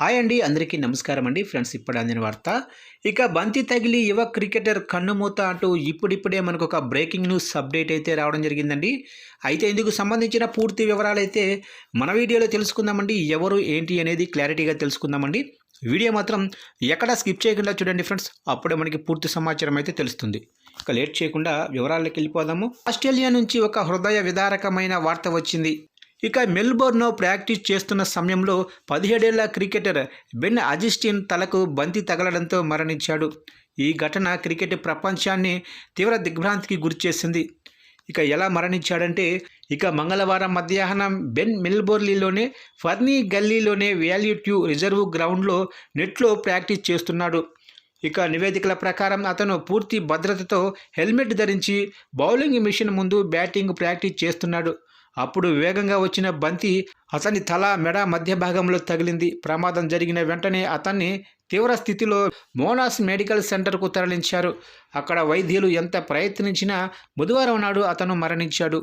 Hi అండి అందరికీ నమస్కారం అండి. ఫ్రెండ్స్ ఇప్పుడు అందిన వార్త. ఇక బంతి తగిలి యువ క్రికెటర్ కన్నుమూత అంటూ ఇప్పుడిప్పుడే మనకు ఒక బ్రేకింగ్ న్యూస్ అప్డేట్ అయితే రావడం జరిగిందండి. అయితే ఇందుకు సంబంధించిన పూర్తి వివరాలు అయితే మన వీడియోలో తెలుసుకుందామండి. ఎవరు ఏంటి అనేది క్లారిటీగా తెలుసుకుందామండి. వీడియో మాత్రం ఎక్కడ స్కిప్ చేయకుండా చూడండి ఫ్రెండ్స్. అప్పుడే మనకి పూర్తి సమాచారం అయితే తెలుస్తుంది. ఇక లేట్ చేయకుండా వివరాల్లోకి వెళ్ళిపోదాము. ఆస్ట్రేలియా నుంచి ఒక హృదయ విదారకమైన వార్త వచ్చింది. ఇక మెల్బోర్న్లో ప్రాక్టీస్ చేస్తున్న సమయంలో పదిహేడేళ్ళ క్రికెటర్ బెన్ అజిస్టిన్ తలకు బంతి తగలడంతో మరణించాడు. ఈ ఘటన క్రికెట్ ప్రపంచాన్ని తీవ్ర దిగ్భ్రాంతికి గురిచేసింది ఇక ఎలా మరణించాడంటే ఇక మంగళవారం మధ్యాహ్నం బెన్ మెల్బోర్లీలోనే ఫర్నీ గల్లీలోనే వ్యాల్యూ ట్యూ రిజర్వ్ గ్రౌండ్లో నెట్లో ప్రాక్టీస్ చేస్తున్నాడు. ఇక నివేదికల ప్రకారం అతను పూర్తి భద్రతతో హెల్మెట్ ధరించి బౌలింగ్ మిషన్ ముందు బ్యాటింగ్ ప్రాక్టీస్ చేస్తున్నాడు. అప్పుడు వేగంగా వచ్చిన బంతి అతని తల మెడ మధ్య భాగంలో తగిలింది. ప్రమాదం జరిగిన వెంటనే అతన్ని తీవ్ర స్థితిలో మోనాస్ మెడికల్ సెంటర్కు తరలించారు. అక్కడ వైద్యులు ఎంత ప్రయత్నించినా బుధవారం నాడు అతను మరణించాడు.